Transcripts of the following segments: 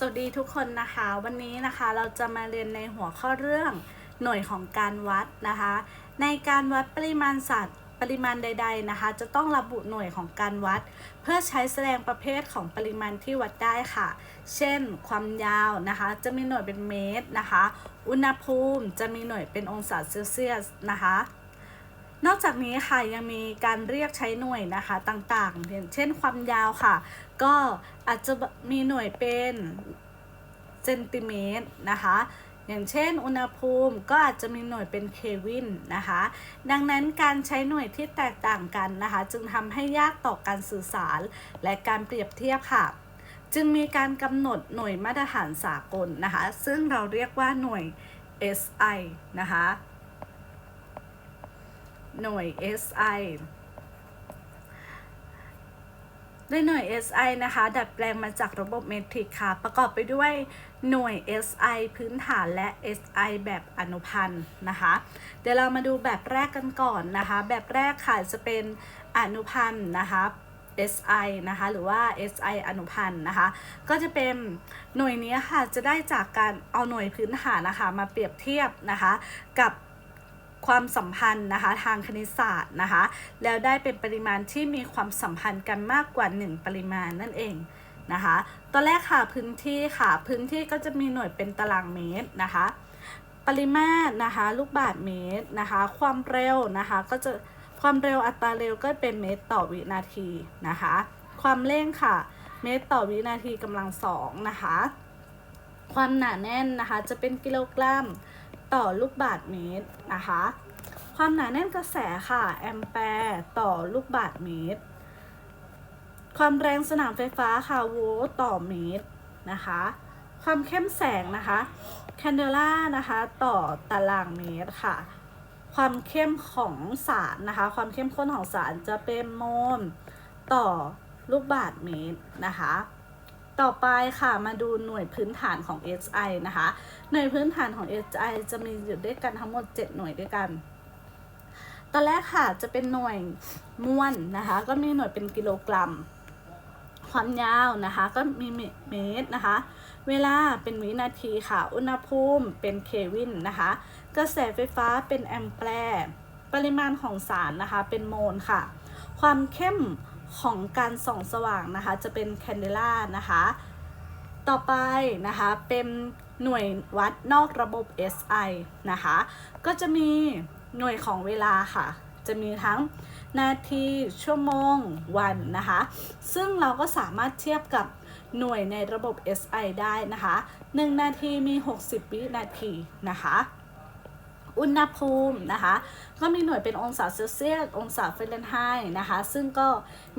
สวัสดีทุกคนนะคะวันนี้นะคะเราจะมาเรียนในหัวข้อเรื่องหน่วยของการวัดนะคะ ในการวัดปริมาณสัตว์ปริมาณใด ๆนะคะ จะต้องระบุหน่วยของการวัด เพื่อใช้แสดงประเภทของปริมาณที่วัดได้ค่ะ เช่น ความยาวนะคะ จะมีหน่วยเป็นเมตรนะคะ อุณหภูมิจะมีหน่วยเป็นองศาเซลเซียสนะคะ นอกจากนี้ค่ะยังมีการเรียกใช้หน่วยนะคะต่างๆ อย่างเช่นความยาวค่ะ ก็อาจจะมีหน่วยเป็นเซนติเมตรนะคะอย่างเช่น อุณหภูมิก็อาจจะมีหน่วยเป็นเควินนะคะ ดังนั้นการใช้หน่วยที่แตกต่างกันนะคะ จึงทำให้ยากต่อการสื่อสารและการเปรียบเทียบค่ะ จึงมีการกำหนดหน่วยมาตรฐานสากลนะคะ ซึ่งเราเรียกว่าหน่วย SI นะคะ หน่วย SI ด้วยหน่วย SI นะคะ ดัดแปลงมาจากระบบเมตริกค่ะ ประกอบไปด้วยหน่วย SI พื้นฐานและ SI แบบอนุพันธ์นะคะ เดี๋ยวเรามาดูแบบแรกกันก่อนนะคะ แบบแรกค่ะจะเป็นอนุพันธ์นะคะ SI นะคะ หรือว่า SI อนุพันธ์นะคะ ก็จะเป็นหน่วยนี้ค่ะ จะได้จากการเอาหน่วยพื้นฐานนะคะ มาเปรียบเทียบนะคะ กับ ความสัมพันธ์นะคะทางคณิตศาสตร์นะคะ แล้วได้เป็นปริมาณที่มีความสัมพันธ์กันมากกว่า 1 ปริมาณนั่นเองนะคะตอนแรกค่ะพื้นที่ค่ะ พื้นที่ก็จะมีหน่วยเป็นตารางเมตรนะคะ ปริมาตรนะคะ ลูกบาศก์เมตรนะคะ ความเร็วนะคะก็จะความเร็วอัตราเร็วก็เป็นเมตรต่อวินาทีนะคะ ความเร่งค่ะ เมตรต่อวินาทีกำลังสองนะคะ ความหนาแน่นนะคะจะเป็นกิโลกรัม ต่อลูกบาศก์เมตรนะคะ ความหนาแน่นกระแสค่ะ แอมแปร์ต่อลูกบาศก์เมตร ความแรงสนามไฟฟ้าค่ะโวลต์ต่อเมตรนะคะ ความเข้มแสงนะคะแคนเดล่านะคะต่อตารางเมตรค่ะ ความเข้มของสารนะคะ ความเข้มข้นของสารจะเป็นโมลต่อลูกบาศก์เมตรนะคะ ต่อไปค่ะมาดูหน่วยพื้นฐานของ SI นะคะ หน่วยพื้นฐานของ SI จะมีอยู่ด้วยกันทั้งหมด 7 หน่วยด้วยกัน ตอนแรกค่ะจะเป็นหน่วยมวลนะคะ ก็มีหน่วยเป็นกิโลกรัม ความยาวนะคะ ก็มีเมตรนะคะ เวลาเป็นวินาทีค่ะ อุณหภูมิเป็นเควินนะคะ กระแสไฟฟ้าเป็นแอมแปร์ ปริมาณของสารนะคะเป็นโมลค่ะ ความเข้ม ของการส่องสว่างนะคะ จะเป็นแคนเดล่านะคะ ต่อไปนะคะเป็นหน่วยวัดนอกระบบ SI นะคะ ก็จะมีหน่วยของเวลาค่ะ จะมีทั้งนาทีชั่วโมงวันนะคะ ซึ่งเราก็สามารถเทียบกับหน่วยในระบบ SI ได้นะคะ 1 นาทีมี 60 วินาทีนะคะ อุณหภูมินะคะ ก็มีหน่วยเป็นองศาเซลเซียส องศาเฟรนไฮต์นะคะ ซึ่งก็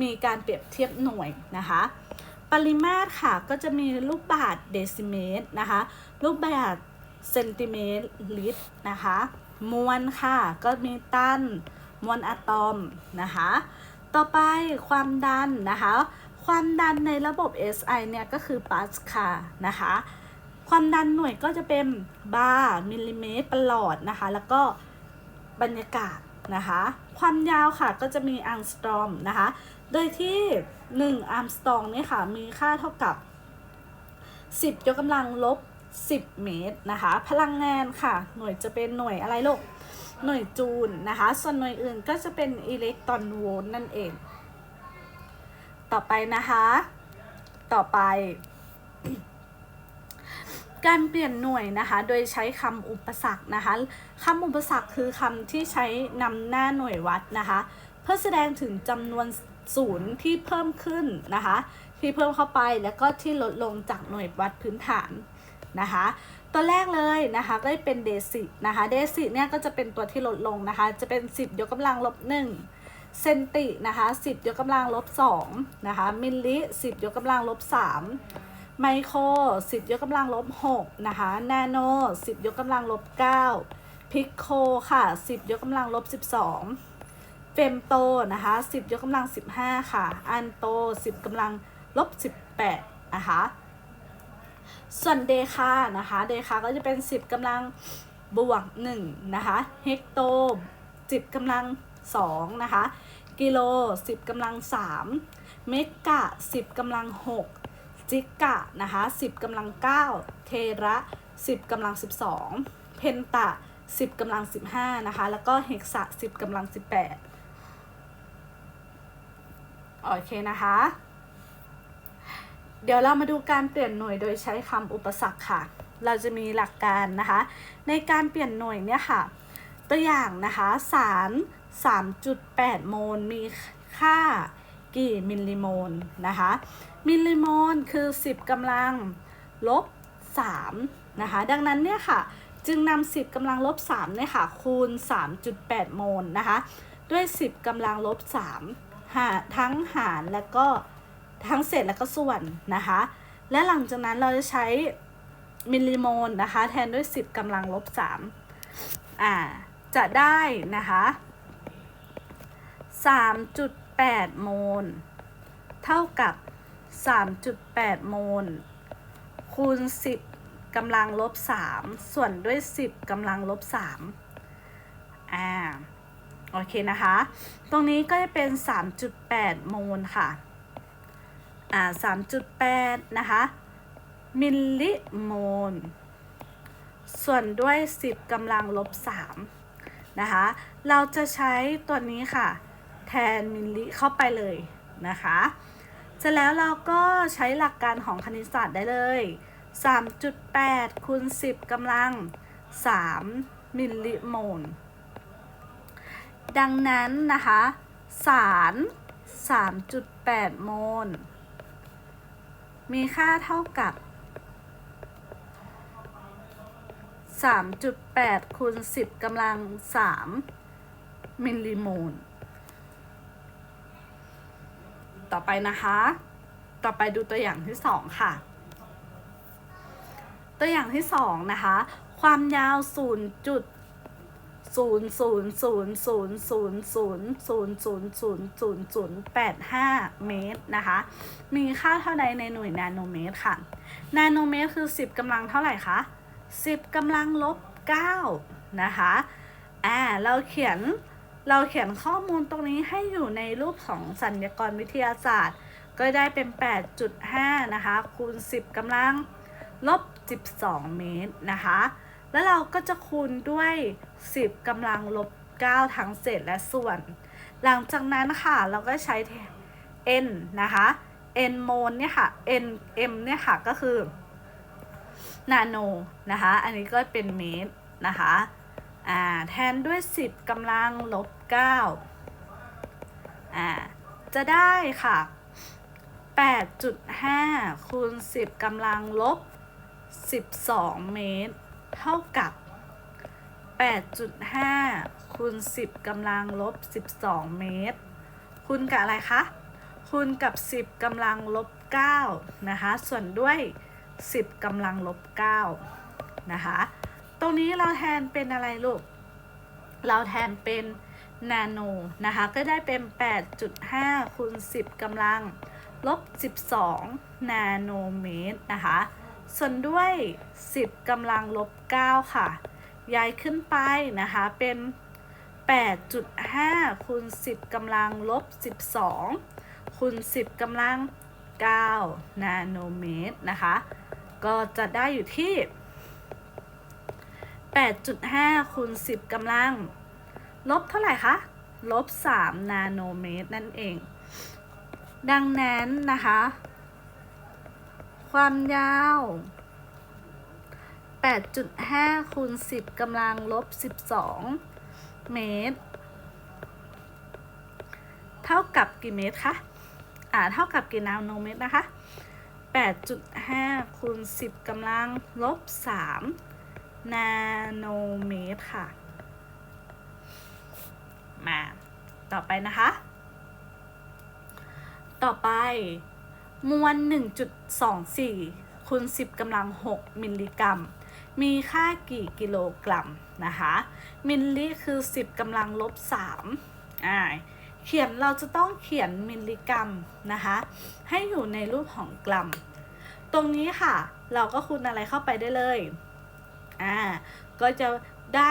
มีการเปรียบเทียบหน่วยนะคะ ปริมาตรค่ะก็จะมีลูกบาศเดซิเมตรนะคะ ลูกบาศเซนติเมตรลิตรนะคะ มวลค่ะก็มีตัน มวลอะตอมนะคะ ต่อไปความดันนะคะ ความดันในระบบ SI เนี่ยก็คือปาสคานะคะ ความดันหน่วยก็จะเป็นบาร์มิลลิเมตรประหลอดนะคะ แล้วก็บรรยากาศนะคะ ความยาวค่ะก็จะมีอังสตรอมนะคะ โดยที่1อัมสตรองนี่ค่ะมีค่าเท่ากับ 10 ยกกำลังลบ 10 เมตรนะคะ พลังงานค่ะ หน่วยจะเป็นหน่วยอะไรลูกหน่วยจูลนะคะ ส่วนหน่วยอื่นก็จะเป็นอิเล็กตรอนโวลต์นั่นเอง ต่อไปนะคะ ต่อไป การเปลี่ยนหน่วยนะคะ โดยใช้คำอุปสรรคนะคะคำอุปสรรคคือคำที่ใช้นำหน้าหน่วยวัดนะคะ เพื่อแสดงถึงจำนวนศูนย์ที่เพิ่มขึ้นนะคะ ที่เพิ่มเข้าไปแล้วก็ที่ลดลงจากหน่วยวัดพื้นฐานนะคะ ตัวแรกเลยนะคะก็จะเป็นเดซินะคะ เดซิเนี่ยก็จะเป็นตัวที่ลดลงนะคะ จะเป็น 10 ยกกำลังลบ1เซนตินะคะ 10 ยกกำลังลบ2นะคะ มิลลิ 10 ยกกำลังลบ3 ไมโคร 10 ยกกำลังลบ 6 นะคะ นาโน 10 ยกกำลังลบ 9 พิกโคค่ะ 10 ยกกำลังลบ 12 เฟมโตนะคะ 10 ยกกำลัง 15 ค่ะ อันโต 10กำลังลบ 18 นะคะ ส่วนเดคานะคะ เดคาก็จะเป็น 10กำลังบวก 1 นะคะ เฮกโต 10กำลัง 2 นะคะ กิโล 10กำลัง 3 เมกะ 10กำลัง 6 จิกะนะคะ10กำลัง 9 เทระ 10กำลัง 12 เพนตะ 10กำลัง 15 นะคะ แล้วก็เฮกซะ10กำลัง 18 โอเคนะคะ เดี๋ยวเรามาดูการเปลี่ยนหน่วยโดยใช้คำอุปสรรคค่ะ เราจะมีหลักการนะคะ ในการเปลี่ยนหน่วยเนี่ยค่ะ ตัวอย่างนะคะสาร 3.8 โมลมีค่า กี่มิลลิโมลนะคะ มิลลิโมลคือ 10กำลังลบ3นะคะ ดังนั้นเนี่ยค่ะ จึงนำ10กำลังลบ3เนี่ยค่ะ คูณ 3.8 โมลนะคะ ด้วย 10กำลังลบ3หาทั้งหารและก็ทั้งเศษและก็ส่วนนะคะ และหลังจากนั้นเราจะใช้มิลลิโมลนะคะ แทนด้วย 10กำลังลบ3อ่า จะได้นะคะ3.8 โมล เท่ากับ 3.8 โมล คูณ 10กำลังลบ 3 ส่วนด้วย 10กำลังลบ 3 อ่า โอเคนะคะ ตรงนี้ก็จะเป็น 3.8 โมลค่ะ อ่า 3.8 นะคะ มิลลิโมล ส่วนด้วย 10กำลังลบ 3 นะคะ เราจะใช้ตัวนี้ค่ะ แทนมิลลิเข้าไปเลยนะคะเสร็จแล้วเราก็ใช้หลักการของคณิตศาสตร์ได้เลย 3.8คูณ10กำลัง 3 มิลลิโมล ดังนั้นนะคะ สาร 3.8 โมล มีค่าเท่ากับ 3.8คูณ10กำลัง 3 มิลลิโมล ต่อไปนะคะ ต่อไปดูตัวอย่างที่สองค่ะ ตัวอย่างที่สองนะคะ ความยาว0จุด0 0 0 0 0 0 0 0 0 0 0 0 8 5 เมตรนะคะ มีค่าเท่าใดในหน่วยนาโนเมตรค่ะ นาโนเมตรคือ 10กำลังเท่าไหร่คะ 10กำลังลบ 9 นะคะ อ่า เราเขียน เราเขียนข้อมูลตรงนี้ให้อยู่ในรูปของสัญญากรวิทยาศาสตร์ ก็ได้เป็น 8.5 นะคะ คูณ 10กำลังลบ 12 เมตรนะคะ แล้วเราก็จะคูณด้วย 10กำลังลบ 9 ทั้งเศษและส่วน หลังจากนั้นค่ะเราก็ใช้ n นะคะ n โมลเนี่ยค่ะ n m เนี่ยค่ะก็คือนาโนนะคะ อันนี้ก็เป็นเมตรนะคะ อ่า แทนด้วย 10กำลังลบ 9อ่าจะได้ค่ะ 8.5คูณ10กำลังลบ 12 เมตร เท่ากับ 8.5คูณ10กำลังลบ 12 เมตร คูณกับอะไรคะ คูณกับ 10กำลังลบ 9 นะคะ ส่วนด้วย 10กำลังลบ 9 นะคะ ตรงนี้เราแทนเป็นอะไรลูก เราแทนเป็น นาโนนะคะ ก็ได้เป็น 8.5คูณ10กำลังลบ 12 นาโนเมตรนะคะ ส่วนด้วย 10กำลังลบ 9 ค่ะ ย้ายขึ้นไปนะคะเป็น 8.5คูณ10กำลังลบ 12คูณ10กำลัง 9 นาโนเมตรนะคะ ก็จะได้อยู่ที่ 8.5คูณ10กำลัง ลบเท่าไหร่คะ ลบ 3 นาโนเมตรนั่นเอง ดังนั้นนะคะ ความยาว 8.5คูณ10กำลังลบ 12 เมตร เท่ากับกี่เมตรคะ อ่า เท่ากับกี่นาโนเมตรนะคะ 8.5คูณ10กำลังลบ 3 นาโนเมตรค่ะ มา ต่อไปนะคะ ต่อไป มวล 1.24คูณ10กำลัง 6 มิลลิกรัม มีค่ากี่กิโลกรัมนะคะ มิลลิคือ 10กำลังลบ3อ่าเขียนเราจะต้องเขียนมิลลิกรัมนะคะ ให้อยู่ในรูปของกรัม ตรงนี้ค่ะ เราก็คูณอะไรเข้าไปได้เลยอ่าก็จะ ได้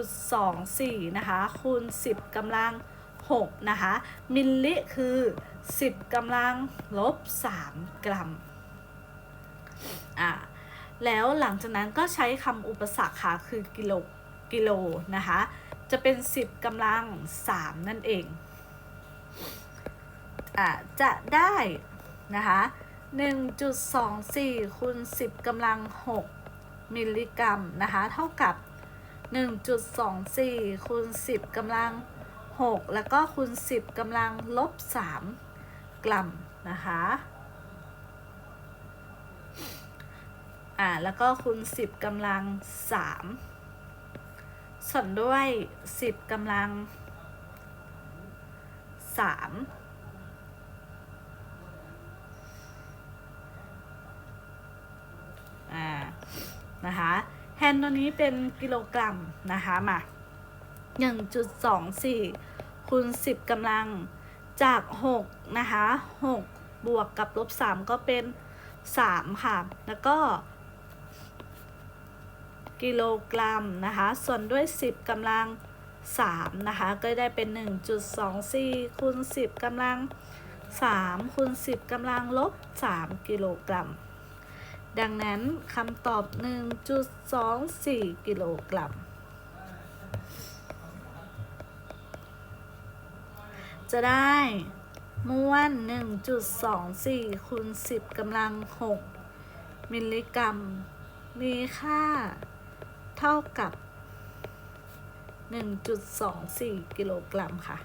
1.24 นะคะคูณ 10กำลัง6นะคะ มิลลิคือ 10กำลังลบ 3 กรัมอะแล้วหลังจากนั้นก็ใช้คำอุปสรรคค่ะคือกิโลกิโลนะคะ จะเป็น 10กำลัง 3 นั่นเองอะจะได้นะคะ1.24คูณ10กำลัง 6 มิลลิกรัมนะคะ เท่ากับ 1.24คูณ10กำลัง 6 แล้วก็คูณ10กำลังลบ 3 กรัมนะคะอ่าแล้วก็คูณ10กำลัง 3 ส่วนด้วย 10กำลัง3อ่านะคะ แฮนตัวนี้เป็นกิโลกรัมนะคะมา1.24คูณ10กำลังจาก6นะคะ6บวกกับลบ3ก็เป็น 3 ค่ะ แล้วก็ กิโลกรัมนะคะ ส่วนด้วย 10กำลัง3นะคะ ก็ได้เป็น 1.24คูณ10กำลัง3คูณ10กำลังลบ 3 กิโลกรัม ดังนั้นคำตอบ 1.24 กิโลกรัม จะได้ม้วน1.24คูณ10กำลัง 6 มิลลิกรัม มีค่าเท่ากับ 1.24 กิโลกรัมค่ะ